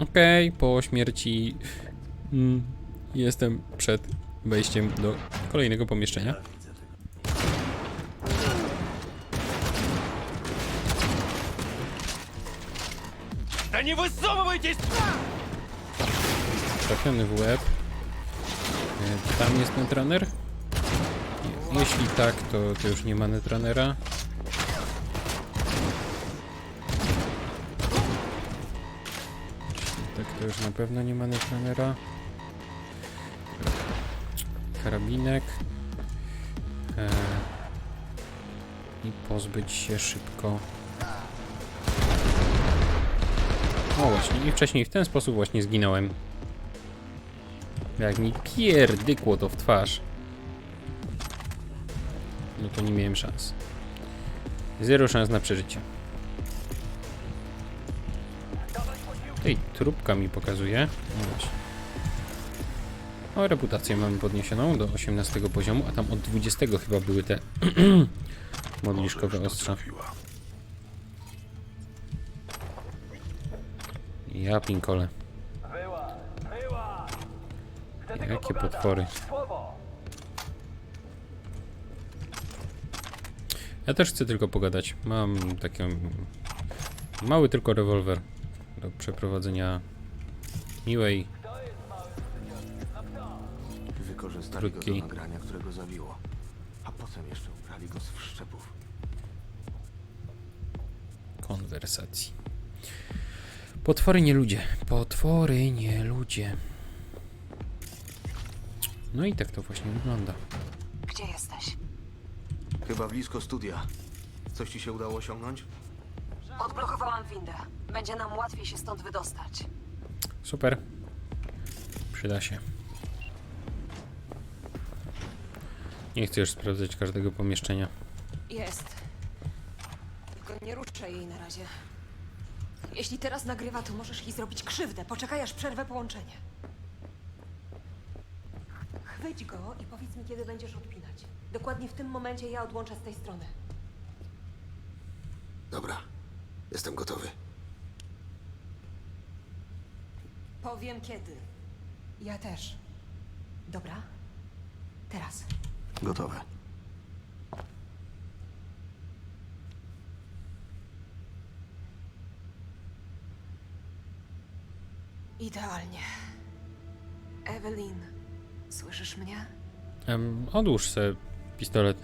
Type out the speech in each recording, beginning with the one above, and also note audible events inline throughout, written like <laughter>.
Okej, po śmierci mm, jestem przed wejściem do kolejnego pomieszczenia. Да не высовывайтесь! Trafiony w łeb. E, Tam jest netrunner? Je- Jeśli tak, to, to już nie ma netrunnera. To już na pewno nie ma netrunnera. Karabinek. E, I pozbyć się szybko. O właśnie, i wcześniej w ten sposób właśnie zginąłem. Jak mi pierdykło to w twarz. No to nie miałem szans. Zero szans na przeżycie. Trupka mi pokazuje. O, reputację mamy podniesioną do 18 poziomu, a tam od 20 chyba były te <clears throat> modliszkowe ostrza. Ja pinkole. Jakie potwory. Ja też chcę tylko pogadać. Mam taki mały tylko rewolwer do przeprowadzenia miłej. Wykorzystali go do Krótki. nagrania, którego zabiło. A potem jeszcze ubrali go z wszczepów. konwersacji. Potwory nie ludzie. Potwory nie ludzie. No i tak to właśnie wygląda. Gdzie jesteś? Chyba blisko studia. Coś ci się udało osiągnąć? Odblokowałam windę. Będzie nam łatwiej się stąd wydostać. Super. Przyda się. Nie chcę już sprawdzać każdego pomieszczenia. Jest. Tylko nie ruszaj jej na razie. Jeśli teraz nagrywa, to możesz jej zrobić krzywdę. Poczekaj, aż przerwę połączenie. Chwyć go i powiedz mi, kiedy będziesz odpinać. Dokładnie w tym momencie ja odłączę z tej strony. Dobra. Jestem gotowy. Powiem kiedy. Ja też. Dobra? Teraz. Gotowe. Idealnie. Evelyn, słyszysz mnie? Em, odłóż se pistolet.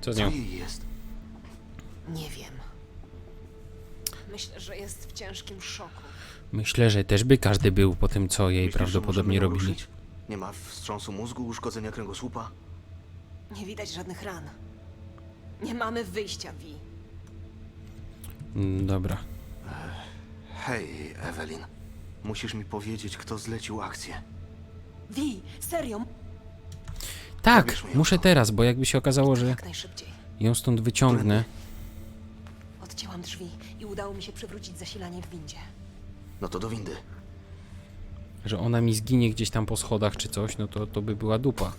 Co z Co nią? jej jest? Nie wiem. Myślę, że jest w ciężkim szoku. Myślę, że też by każdy był po tym, co jej Myślisz, że prawdopodobnie możemy robili. ruszyć? Nie ma wstrząsu mózgu, uszkodzenia kręgosłupa? Nie widać żadnych ran. Nie mamy wyjścia, Vi. Mm, Dobra. Hej, Evelyn. Musisz mi powiedzieć, kto zlecił akcję. Vi, serio? Tak, ją. muszę teraz, bo jakby się okazało, że Jak najszybciej. ją stąd wyciągnę. Drzwi i udało mi się przywrócić zasilanie w windzie. No to do windy. że ona mi zginie gdzieś tam po schodach czy coś, no to, to by była dupa.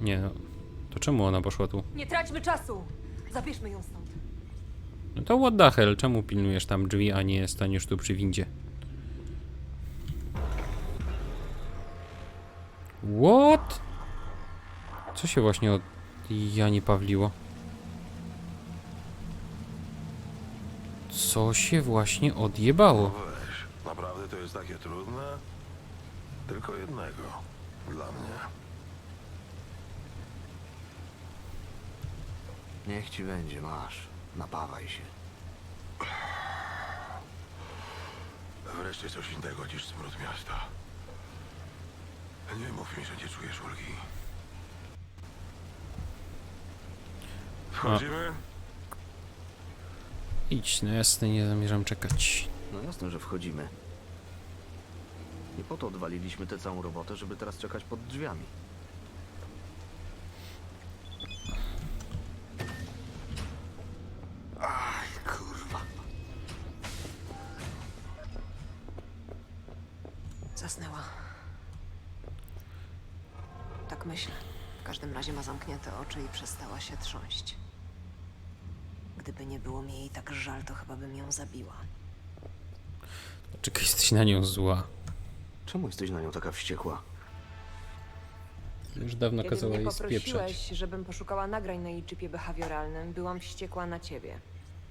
Nie no, to czemu ona poszła tu? Nie traćmy czasu! Zabierzmy ją stąd. No to what the hell, czemu pilnujesz tam drzwi, a nie staniesz tu przy windzie? What? Co się właśnie od Janie Pawliło? Co się właśnie odjebało? Weź, naprawdę to jest takie trudne? Tylko jednego. Dla mnie. Niech ci będzie, masz. Napawaj się. Wreszcie coś innego niż smród miasta. Nie mów mi, że nie czujesz ulgi. Wchodzimy? Idź, no jasne, nie zamierzam czekać. No jasne, że wchodzimy. Nie po to odwaliliśmy tę całą robotę, żeby teraz czekać pod drzwiami. Aj, kurwa. Zasnęła. Tak myślę. W każdym razie ma zamknięte oczy i przestała się trząść. Gdyby nie było mi jej tak żal, to chyba bym ją zabiła. Czekaj, jesteś na nią zła. Czemu jesteś na nią taka wściekła? Już dawno Kiedy kazała mnie jej spieprzać. poprosiłeś, żebym poszukała nagrań na jej chipie behawioralnym, byłam wściekła na ciebie.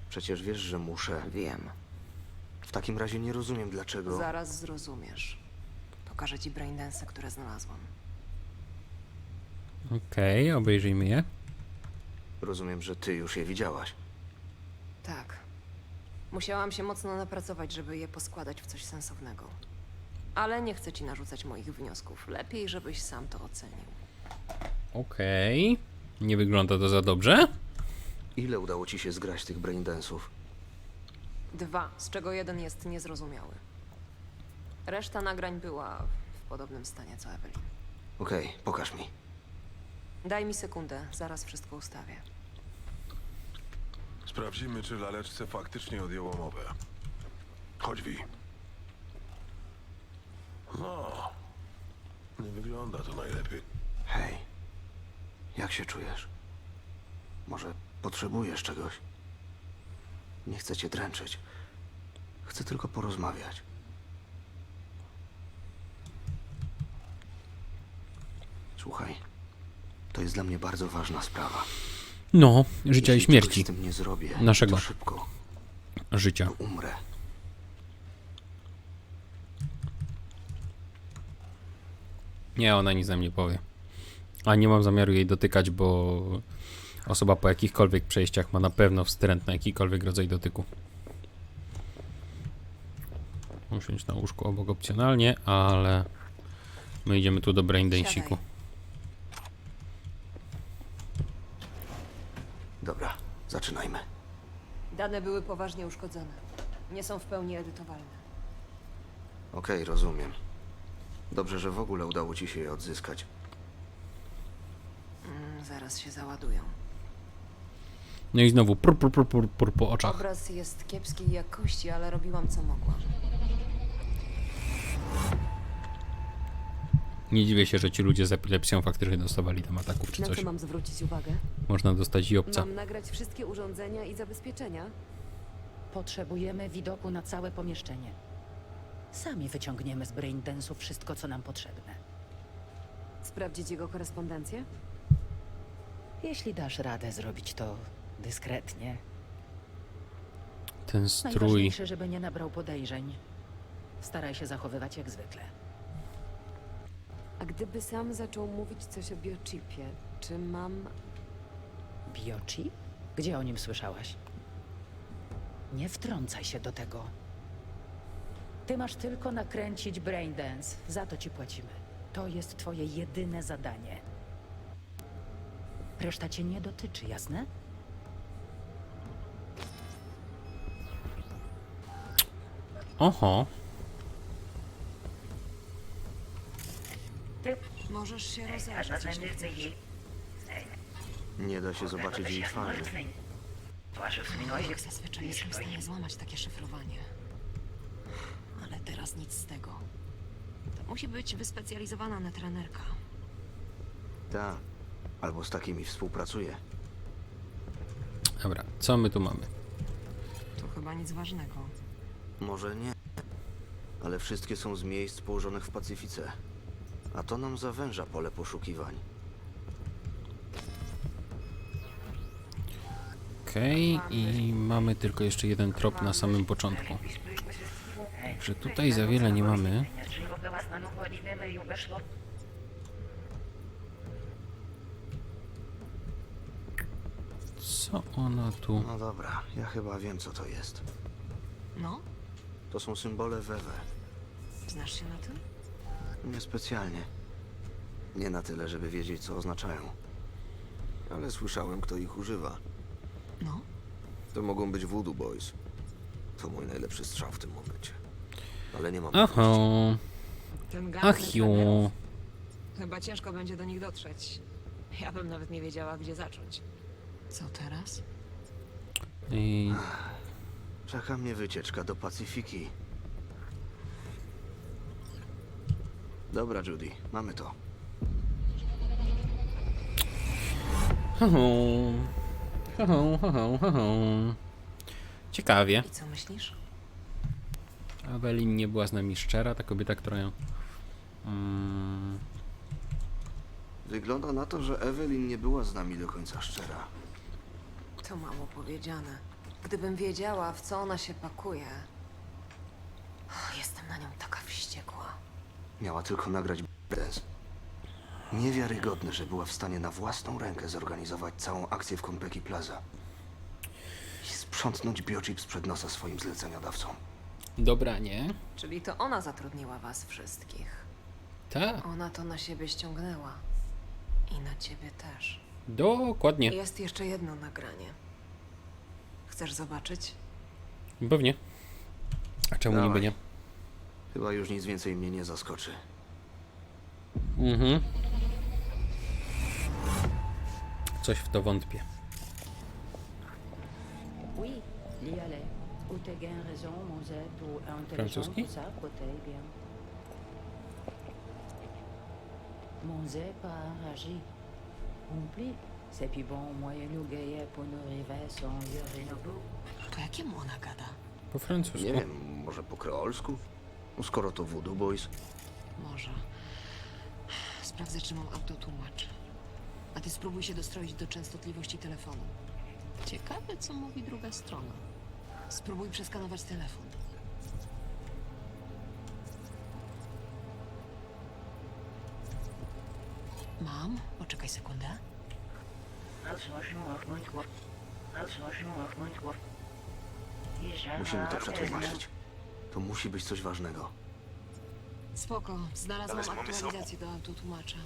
Przecież wiesz, że muszę. Wiem. W takim razie nie rozumiem dlaczego. Zaraz zrozumiesz. Pokażę ci braindensy, które znalazłam. Okej, obejrzyjmy je. Rozumiem, że ty już je widziałaś. Tak. Musiałam się mocno napracować, żeby je poskładać w coś sensownego. Ale nie chcę ci narzucać moich wniosków. Lepiej, żebyś sam to ocenił. Okej. Nie wygląda to za dobrze. Ile udało ci się zgrać tych braindensów? Dwa, z czego jeden jest niezrozumiały. Reszta nagrań była w podobnym stanie co Evelyn. Okej, pokaż mi. Daj mi sekundę, zaraz wszystko ustawię. Sprawdzimy, czy laleczce faktycznie odjęło mowę. Chodź, Wi. No, nie wygląda to najlepiej. Hej, jak się czujesz? Może potrzebujesz czegoś? Nie chcę cię dręczyć. Chcę tylko porozmawiać. Słuchaj, to jest dla mnie bardzo ważna sprawa. No, życia i Jeśli czegoś śmierci. z tym nie zrobię, Naszego. to szybko Życia. to umrę. Nie, ona nic nam nie powie. A nie mam zamiaru jej dotykać, bo osoba po jakichkolwiek przejściach ma na pewno wstręt na jakikolwiek rodzaj dotyku. Usiąść na łóżku obok opcjonalnie, ale my idziemy tu do braindensiku. Siadaj. Dobra, zaczynajmy. Dane były poważnie uszkodzone. Nie są w pełni edytowalne. Okej, rozumiem. Dobrze, że w ogóle udało ci się je odzyskać. Mm, zaraz się załadują. No i znowu pur, pur, pur, pur, pur po oczach. Obraz jest kiepskiej jakości, ale robiłam co mogłam. Nie dziwię się, że ci ludzie z epilepsją faktycznie dostawali tam ataków czy Na coś. co mam zwrócić uwagę? Można dostać i obca. Mam nagrać wszystkie urządzenia i zabezpieczenia? Potrzebujemy widoku na całe pomieszczenie. Sami wyciągniemy z braindensu wszystko, co nam potrzebne. Sprawdzić jego korespondencję? Jeśli dasz radę zrobić to dyskretnie. Ten strój. Najważniejsze, żeby nie nabrał podejrzeń. Staraj się zachowywać jak zwykle. A gdyby sam zaczął mówić coś o biochipie, czy mam... Biochip? Gdzie o nim słyszałaś? Nie wtrącaj się do tego. Ty masz tylko nakręcić braindance. Za to ci płacimy. To jest twoje jedyne zadanie. Reszta cię nie dotyczy, jasne? Oho. Możesz się rozejrzeć, jeśli chcesz. Nie da się zobaczyć jej twarzy. Jak zazwyczaj jestem w stanie złamać takie szyfrowanie. Ale teraz nic z tego. To musi być wyspecjalizowana netrenerka. Tak. Albo z takimi współpracuję. Dobra, co my tu mamy? To chyba nic ważnego. Może nie. Ale wszystkie są z miejsc położonych w Pacyfice. A to nam zawęża pole poszukiwań. Okej, i mamy tylko jeszcze jeden trop na samym początku. Że tutaj za wiele nie mamy. Co ona tu? No dobra, ja chyba wiem co to jest. No, To są symbole Wewe. znasz się na tym? Niespecjalnie. Nie na tyle, żeby wiedzieć co oznaczają. Ale słyszałem kto ich używa. No. To mogą być Voodoo Boys. To mój najlepszy strzał w tym momencie. Ale nie mam pewności. Ten gang ach netrenerów. ju. Chyba ciężko będzie do nich dotrzeć. Ja bym nawet nie wiedziała, gdzie zacząć. Co teraz? I Czeka mnie wycieczka do Pacyfiki. Dobra, Judy, mamy to. Ho, ho. Ho, ho, ho, ho, ho, ho. Ciekawie. I co myślisz? Awelin nie była z nami szczera, ta kobieta, która ją... Mm, Wygląda na to, że Evelyn nie była z nami do końca szczera. To mało powiedziane. Gdybym wiedziała, w co ona się pakuje. Jestem na nią taka wściekła. Miała tylko nagrać dance. Niewiarygodne, że była w stanie na własną rękę zorganizować całą akcję w Konpeki Plaza. I sprzątnąć biochip sprzed nosa swoim zleceniodawcom. dobra, nie? Czyli to ona zatrudniła was wszystkich. Tak, Ona to na siebie ściągnęła. I na ciebie też. dokładnie. Jest jeszcze jedno nagranie. Chcesz zobaczyć? Pewnie. A czemu Dawaj. niby nie? Chyba już nic więcej mnie nie zaskoczy. Mhm. Coś w to wątpię. Oui, l'y allait. Ou t'as gain raison, mon Z, ou intelligent Francuski? ça, peut-être bien. Mon Z pas enragé. Oublie, c'est puis bon, moyen nous gaillait pour nous rêver son Yorinobu. To jakiemu ona gada? Po francusku. Nie wiem, może po kreolsku? Skoro to Voodoo Boys. Może. Sprawdzę, czy mam autotłumacz. A ty spróbuj się dostroić do częstotliwości telefonu. Ciekawe, co mówi druga strona. Spróbuj przeskanować telefon. Mam? Poczekaj sekundę. Musimy to przetłumaczyć. To musi być coś ważnego. Spoko, znalazłam aktualizację do autotłumacza.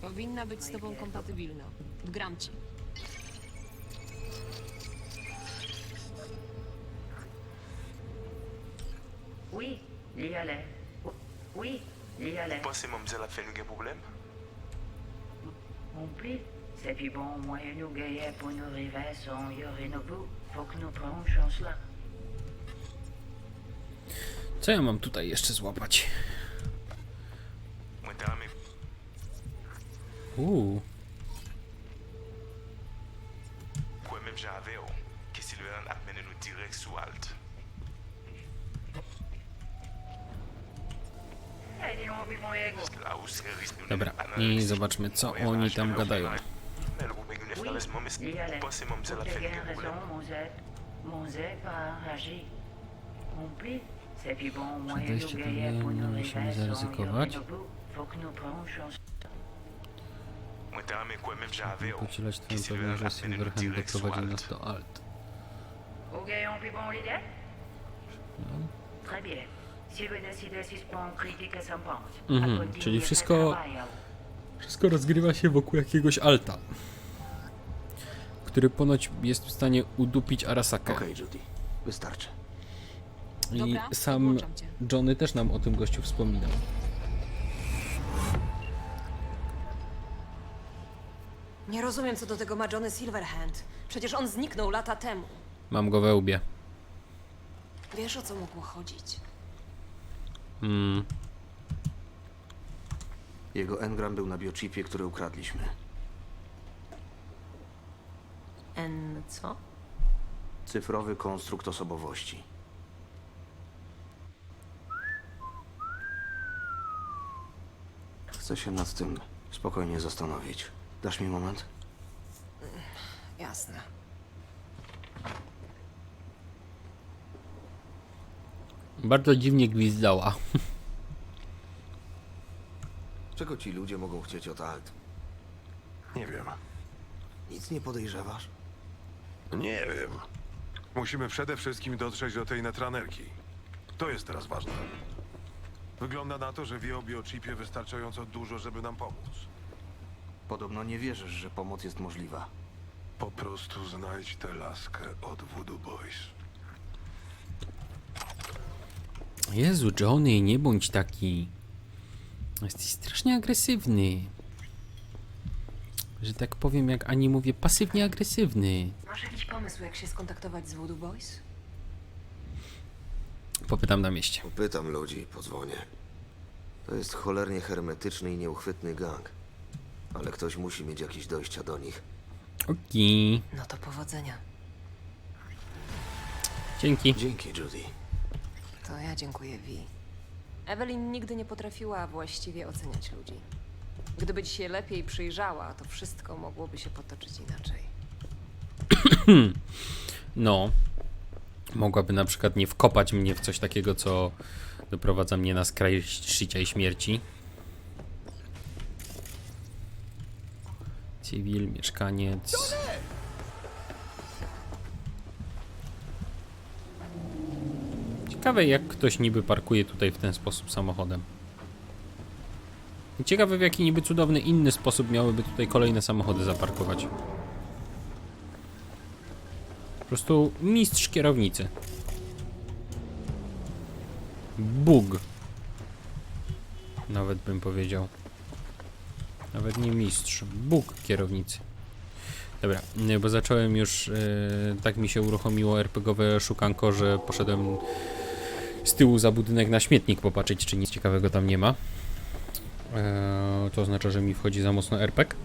Powinna być z tobą kompatybilna. Wgram ci. Oui, l'y allait. Oui, l'y allait. Pensez, mademoiselle a fait un problème Oublie, c'est puis bon, moyen nous gaillait pour nous rêver son Yorinobu. Faut que nous prenions chance là. Co ja mam tutaj jeszcze złapać? Uuu. Dobra, i zobaczmy, co oni tam gadają. Mais le groupe est venu laisse-moi, mais l'y allait. pensez, mademoiselle a T'as fait gain un raison, problème mon Z. Mon Z pas enragé. Oublie, c'est puis bon, moyen wejście nous to gaillait nie, musimy zaryzykować. Que twoją pewność, że Silverhand direct sous doprowadzi nas Alt. do Alt. Pense. Mhm, czyli wszystko-. Wszystko rozgrywa się wokół jakiegoś Alta. Który ponoć jest w stanie udupić Arasakę. Okej, Judy. Wystarczy. I Dobra, sam cię. Johnny też nam o tym gościu wspominał. Nie rozumiem, co do tego ma Johnny Silverhand. Przecież on zniknął lata temu. Mam go we łbie. Wiesz, o co mogło chodzić? Mm, Jego engram był na biochipie, który ukradliśmy. N co? Cyfrowy konstrukt osobowości. Chcę się nad tym spokojnie zastanowić. Dasz mi moment? Jasne. bardzo dziwnie gwizdała. <laughs> Czego ci ludzie mogą chcieć od Alt? Nie wiem. Nic nie podejrzewasz? Nie wiem. Musimy przede wszystkim dotrzeć do tej netranerki. To jest teraz ważne. Wygląda na to, że wie o biochipie wystarczająco dużo, żeby nam pomóc. Podobno nie wierzysz, że pomoc jest możliwa. Po prostu znajdź tę laskę od Voodoo Boys. Jezu, Johnny, nie bądź taki. Jesteś strasznie agresywny. Że tak powiem, jak Ani mówię, pasywnie agresywny. Masz jakiś pomysł, jak się skontaktować z Voodoo Boys? Popytam na mieście. Pytam ludzi, pozwonię. To jest cholernie hermetyczny i nieuchwytny gang. Ale ktoś musi mieć jakieś dojścia do nich. Okej. No to powodzenia. Dzięki. Dzięki, Judy. To ja dziękuję Vi. Evelyn nigdy nie potrafiła właściwie oceniać ludzi. Gdyby ci się lepiej przyjrzała, to wszystko mogłoby się potoczyć inaczej. <clears throat> No. Mogłaby na przykład nie wkopać mnie w coś takiego, co doprowadza mnie na skraj życia i śmierci. Cywil, mieszkaniec. Ciekawe, jak ktoś niby parkuje tutaj w ten sposób samochodem. Ciekawe, w jaki niby cudowny inny sposób miałyby tutaj kolejne samochody zaparkować. Prostu mistrz kierownicy. Bóg. Nawet bym powiedział. Nawet nie mistrz. Bóg kierownicy. Dobra, nie, bo zacząłem już. e, tak mi się uruchomiło RPGowe szukanko, że poszedłem z tyłu za budynek na śmietnik popatrzeć, czy nic ciekawego tam nie ma. E, to oznacza, że mi wchodzi za mocno RPG.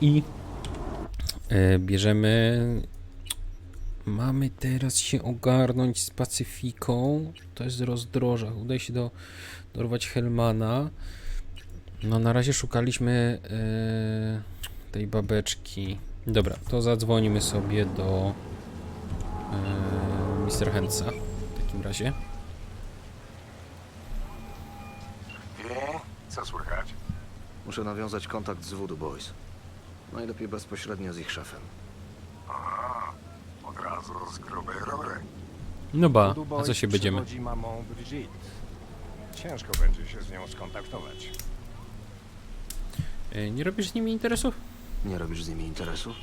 I e, bierzemy Mamy teraz się ogarnąć z Pacyfiką. To jest rozdroża. Udaje się do, dorwać Helmana. No na razie szukaliśmy e, tej babeczki. Dobra, to zadzwonimy sobie do e, Mr. Hensa w takim razie. Co słychać? Muszę nawiązać kontakt z Voodoo Boys. Najlepiej bezpośrednio z ich szefem. Od razu z grubej rury. No ba, a co się będziemy? przewodzi mamą Brigitte. Ciężko będzie się z nią skontaktować. E, nie robisz z nimi interesów? Nie robisz z nimi interesów?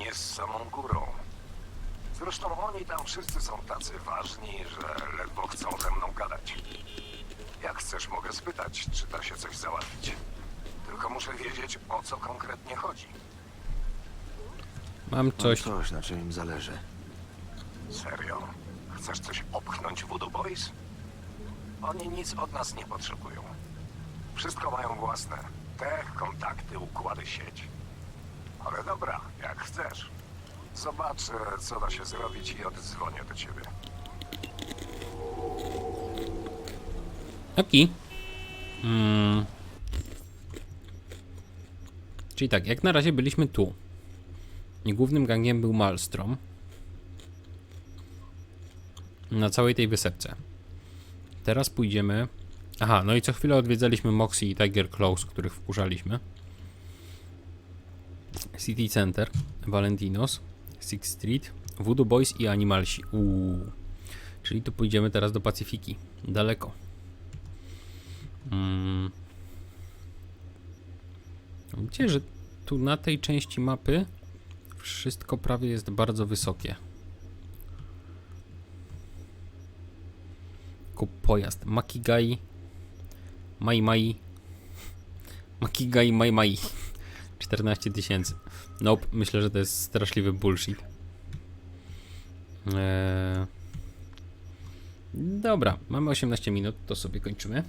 Nie z samą górą. Zresztą oni tam wszyscy są tacy ważni, że ledwo chcą ze mną gadać. Jak chcesz, mogę spytać, czy da się coś załatwić. Tylko muszę wiedzieć, o co konkretnie chodzi. Mam coś. Mam coś, na czym im zależy. Serio? Chcesz coś opchnąć Voodoo Boys? Oni nic od nas nie potrzebują. Wszystko mają własne. Te kontakty, układy, sieć. Ale dobra, jak chcesz. Zobaczę, co da się zrobić i oddzwonię do ciebie. Okej. Mm. Czyli tak, jak na razie byliśmy tu. I głównym gangiem był Malstrom. Na całej tej wysepce. Teraz pójdziemy. Aha, no i co chwilę odwiedzaliśmy Moxie i Tiger Claws, których wkurzaliśmy. City Center, Valentinos, Sixth Street, Voodoo Boys i Animalsi. Uuu. Czyli tu pójdziemy teraz do Pacyfiki. Daleko. Mm. Widzicie, że tu na tej części mapy wszystko prawie jest bardzo wysokie. Kup pojazd. Makigai. Mai Mai. Makigai Mai Mai. 14 tysięcy. Nope, myślę, że to jest straszliwy bullshit. Eee... Dobra, mamy 18 minut, to sobie kończymy.